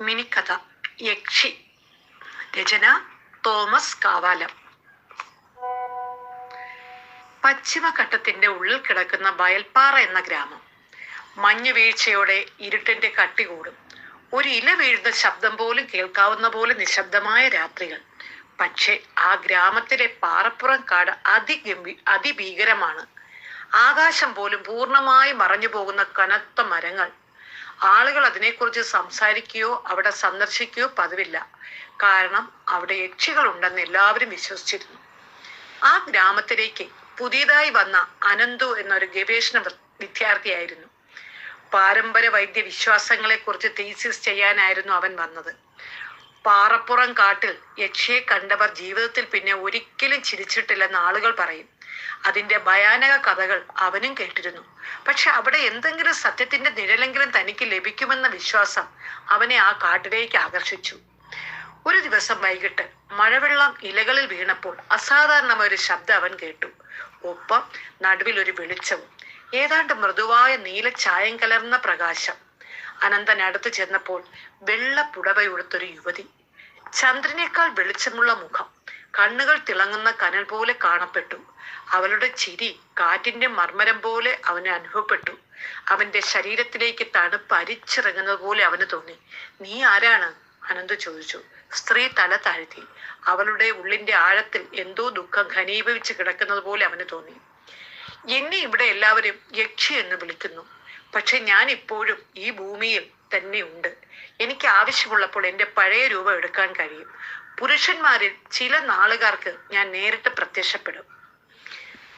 മിനിക്കഥ യക്ഷി രചന Thomas Kavalam. പശ്ചിമഘട്ടത്തിന്റെ ഉള്ളിൽ കിടക്കുന്ന ബയൽപ്പാറ എന്ന ഗ്രാമം. മഞ്ഞു വീഴ്ചയോടെ ഇരുട്ടിന്റെ കട്ടി കൂടും. ഒരു ഇല വീഴുന്ന ശബ്ദം പോലും കേൾക്കാവുന്ന പോലെ നിശബ്ദമായ രാത്രികൾ. പക്ഷേ ആ ഗ്രാമത്തിലെ പാറപ്പുറം കാട് അതിഗംഭീ അതിഭീകരമാണ്. ആകാശം പോലും പൂർണമായി മറഞ്ഞു പോകുന്ന കനത്ത മരങ്ങൾ ആളുകൾ അതിനെക്കുറിച്ച് സംസാരിക്കുകയോ അവിടെ സന്ദർശിക്കുകയോ പതിവില്ല. കാരണം അവിടെ യക്ഷികൾ ഉണ്ടെന്ന് എല്ലാവരും വിശ്വസിച്ചിരുന്നു. ആ ഗ്രാമത്തിലേക്ക് പുതിയതായി വന്ന അനന്തു എന്നൊരു ഗവേഷണ വിദ്യാർത്ഥിയായിരുന്നു. പാരമ്പര്യ വൈദ്യ വിശ്വാസങ്ങളെ കുറിച്ച് തീസിസ് ചെയ്യാനായിരുന്നു അവൻ വന്നത്. പാറപ്പുറം കാട്ടിൽ യക്ഷയെ കണ്ടവർ ജീവിതത്തിൽ പിന്നെ ഒരിക്കലും ചിരിച്ചിട്ടില്ലെന്ന് ആളുകൾ പറയും. അതിന്റെ ഭയാനക കഥകൾ അവനും കേട്ടിരുന്നു. പക്ഷെ അവിടെ എന്തെങ്കിലും സത്യത്തിന്റെ നിഴലെങ്കിലും തനിക്ക് ലഭിക്കുമെന്ന വിശ്വാസം അവനെ ആ കാട്ടിലേക്ക് ആകർഷിച്ചു. ഒരു ദിവസം വൈകിട്ട് മഴവെള്ളം ഇലകളിൽ വീണപ്പോൾ അസാധാരണമായ ഒരു ശബ്ദം അവൻ കേട്ടു. ഒപ്പം നടുവിൽ ഒരു വെളിച്ചവും ഏതാണ്ട് മൃദുവായ നീല ചായം കലർന്ന പ്രകാശം. അനന്തൻ ചെന്നപ്പോൾ വെള്ള പുടവയുടുത്തൊരു യുവതി ചന്ദ്രനേക്കാൾ വെളിച്ചമുള്ള മുഖം. കണ്ണുകൾ തിളങ്ങുന്ന കനൽ പോലെ കാണപ്പെട്ടു. അവളുടെ ചിരി കാറ്റിന്റെ മർമ്മരം പോലെ അവന് അനുഭവപ്പെട്ടു. അവന്റെ ശരീരത്തിലേക്ക് തണുപ്പ് അരിച്ചിറങ്ങുന്നത് പോലെ അവന് തോന്നി. നീ ആരാണ്? അനന്ത് ചോദിച്ചു. സ്ത്രീ തല താഴ്ത്തി. അവളുടെ ഉള്ളിന്റെ ആഴത്തിൽ എന്തോ ദുഃഖം ഘനീഭവിച്ച് കിടക്കുന്നത് പോലെ അവന് തോന്നി. എന്നെ ഇവിടെ എല്ലാവരും യക്ഷി എന്ന് വിളിക്കുന്നു. പക്ഷെ ഞാൻ ഇപ്പോഴും ഈ ഭൂമിയിൽ തന്നെ ഉണ്ട്. എനിക്ക് ആവശ്യമുള്ളപ്പോൾ എന്റെ പഴയ രൂപം എടുക്കാൻ കഴിയും. പുരുഷന്മാരിൽ ചില നാളുകാർക്ക് ഞാൻ നേരിട്ട് പ്രത്യക്ഷപ്പെടും.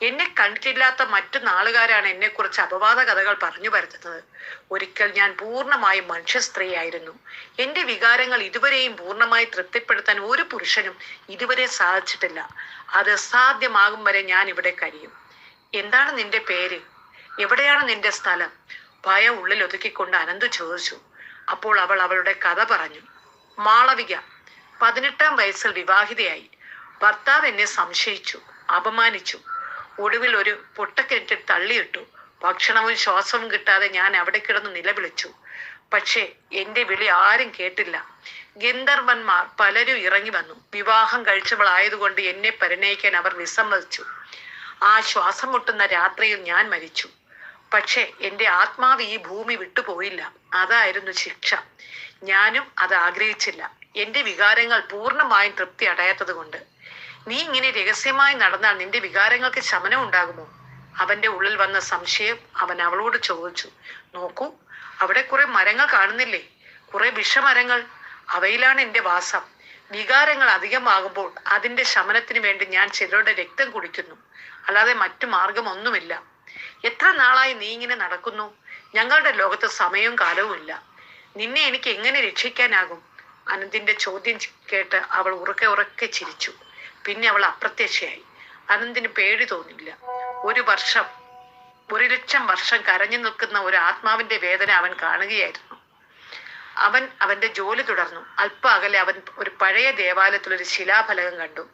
എന്നെ കണ്ടിട്ടില്ലാത്ത മറ്റു നാളുകാരാണ് എന്നെക്കുറിച്ച് അപവാദ കഥകൾ പറഞ്ഞു പരത്തുന്നത്. ഒരിക്കൽ ഞാൻ പൂർണമായും മനുഷ്യ സ്ത്രീയായിരുന്നു എന്റെ വികാരങ്ങൾ ഇതുവരെയും പൂർണമായി തൃപ്തിപ്പെടുത്താൻ ഒരു പുരുഷനും ഇതുവരെ സാധിച്ചിട്ടില്ല. അത് സാധ്യമാകും വരെ ഞാൻ ഇവിടെ കഴിയും. എന്താണ് നിന്റെ പേര്? എവിടെയാണ് നിന്റെ സ്ഥലം? ഭയം ഉള്ളിൽ ഒതുക്കിക്കൊണ്ട് അനന്ത് ചോദിച്ചു. അപ്പോൾ അവൾ അവളുടെ കഥ പറഞ്ഞു. മാളവിക പതിനെട്ടാം വയസ്സിൽ വിവാഹിതയായി. ഭർത്താവ് എന്നെ സംശയിച്ചു അപമാനിച്ചു. ഒടുവിൽ ഒരു പൊട്ടക്കിണറ്റിൽ തള്ളിയിട്ടു. ഭക്ഷണവും ശ്വാസവും കിട്ടാതെ ഞാൻ അവിടെ കിടന്ന് നിലവിളിച്ചു. പക്ഷേ എന്റെ വിളി ആരും കേട്ടില്ല. ഗന്ധർവന്മാർ പലരും ഇറങ്ങി വന്നു. വിവാഹം കഴിച്ചവളായതുകൊണ്ട് എന്നെ പരിണയിക്കാൻ അവർ വിസമ്മതിച്ചു. ആ ശ്വാസം മുട്ടുന്ന രാത്രിയിൽ ഞാൻ മരിച്ചു. പക്ഷേ എന്റെ ആത്മാവ് ഈ ഭൂമി വിട്ടുപോയില്ല അതായിരുന്നു ശിക്ഷ. ഞാനും അത് ആഗ്രഹിച്ചില്ല. എന്റെ വികാരങ്ങൾ പൂർണമായും തൃപ്തി അടയാത്തത് കൊണ്ട്. നീ ഇങ്ങനെ രഹസ്യമായി നടന്നാൽ നിന്റെ വികാരങ്ങൾക്ക് ശമനം ഉണ്ടാകുമോ? അവന്റെ ഉള്ളിൽ വന്ന സംശയം അവൻ അവളോട് ചോദിച്ചു. നോക്കൂ അവിടെ കുറെ മരങ്ങൾ കാണുന്നില്ലേ? കുറെ വിഷമരങ്ങൾ. അവയിലാണ് എന്റെ വാസം. വികാരങ്ങൾ അധികമാകുമ്പോൾ അതിന്റെ ശമനത്തിന് വേണ്ടി ഞാൻ ചിലരുടെ രക്തം കുടിക്കുന്നു. അല്ലാതെ മറ്റു മാർഗമൊന്നുമില്ല. എത്ര നാളായി നീ ഇങ്ങനെ നടക്കുന്നു? ഞങ്ങളുടെ ലോകത്ത് സമയവും കാലവും ഇല്ല. നിന്നെ എനിക്ക് എങ്ങനെ രക്ഷിക്കാനാകും? അനന്തിന്റെ ചോദ്യം കേട്ട് അവൾ ഉറക്കെ ഉറക്കെ ചിരിച്ചു. പിന്നെ അവൾ അപ്രത്യക്ഷയായി. അനന്തിന് പേടി തോന്നില്ല. ഒരു വർഷം ഒരു ലക്ഷം വർഷം കരഞ്ഞു നിൽക്കുന്ന ഒരു ആത്മാവിന്റെ വേദന അവൻ കാണുകയായിരുന്നു. അവൻ അവന്റെ ജോലി തുടർന്നു. അല്പ അകലെ അവൻ ഒരു പഴയ ദേവാലയത്തിൽ ഒരു ശിലാഫലകം കണ്ടു.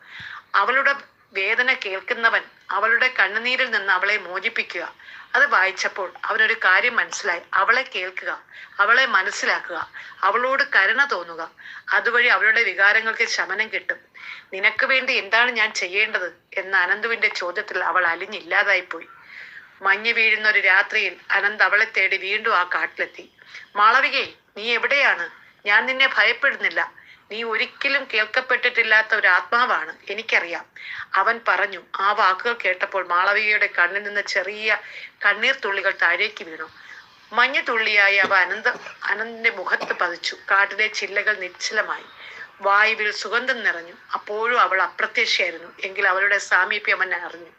അവളുടെ വേദന കേൾക്കുന്നവൻ അവളുടെ കണ്ണുനീരിൽ നിന്ന് അവളെ മോചിപ്പിക്കുക. അത് വായിച്ചപ്പോൾ അവനൊരു കാര്യം മനസ്സിലായി. അവളെ കേൾക്കുക അവളെ മനസ്സിലാക്കുക അവളോട് കരുണ തോന്നുക. അതുവഴി അവളുടെ വികാരങ്ങൾക്ക് ശമനം കിട്ടും. നിനക്ക് വേണ്ടി എന്താണ് ഞാൻ ചെയ്യേണ്ടത്? എന്ന അനന്തുവിന്റെ ചോദ്യത്തിൽ അവൾ അലിഞ്ഞില്ലാതായിപ്പോയി. മഞ്ഞു വീഴുന്ന ഒരു രാത്രിയിൽ അനന്ത് അവളെ തേടി വീണ്ടും ആ കാട്ടിലെത്തി. മാളവികേ നീ എവിടെയാണ്? ഞാൻ നിന്നെ ഭയപ്പെടുന്നില്ല. നീ ഒരിക്കലും കേൾക്കപ്പെട്ടിട്ടില്ലാത്ത ഒരു ആത്മാവാണ്. എനിക്കറിയാം. അവൻ പറഞ്ഞു ആ വാക്കുകൾ കേട്ടപ്പോൾ മാളവികയുടെ കണ്ണിൽ നിന്ന് ചെറിയ കണ്ണീർ തുള്ളികൾ താഴേക്ക് വീണു. മഞ്ഞു തുള്ളിയായി അവ അനന്ത അനന്തിന്റെ മുഖത്ത് പതിച്ചു. കാട്ടിലെ ചില്ലകൾ നിശ്ചലമായി. വായുവിൽ സുഗന്ധം നിറഞ്ഞു. അപ്പോഴും അവൾ അപ്രത്യക്ഷയായിരുന്നു. എങ്കിൽ അവളുടെ സാമീപ്യം അവൻ അറിഞ്ഞു.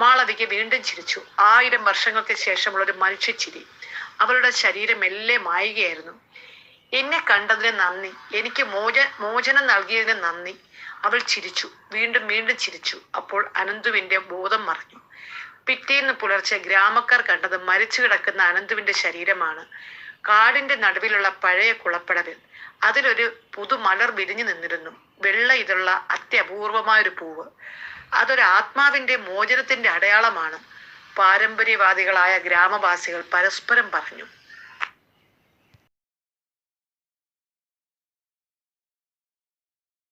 മാളവിക വീണ്ടും ചിരിച്ചു. ആയിരം വർഷങ്ങൾക്ക് ശേഷമുള്ള ഒരു മനുഷ്യ ചിരി അവളുടെ ശരീരം മെല്ലെ മായുകയായിരുന്നു. എന്നെ കണ്ടതിന് നന്ദി. എനിക്ക് മോച മോചനം നൽകിയതിന് നന്ദി. അവൾ ചിരിച്ചു. വീണ്ടും വീണ്ടും ചിരിച്ചു. അപ്പോൾ അനന്തുവിന്റെ ബോധം മറഞ്ഞു. പിറ്റേന്ന് പുലർച്ചെ ഗ്രാമക്കാർ കണ്ടത് മരിച്ചു കിടക്കുന്ന അനന്തുവിന്റെ ശരീരമാണ്. കാടിന്റെ നടുവിലുള്ള പഴയ കുളപ്പടവിൽ അതിലൊരു പുതുമലർ വിരിഞ്ഞു നിന്നിരുന്നു. വെള്ള ഇതുള്ള അത്യപൂർവമായൊരു പൂവ്. അതൊരു ആത്മാവിന്റെ മോചനത്തിന്റെ അടയാളമാണ്. പാരമ്പര്യവാദികളായ ഗ്രാമവാസികൾ പരസ്പരം പറഞ്ഞു.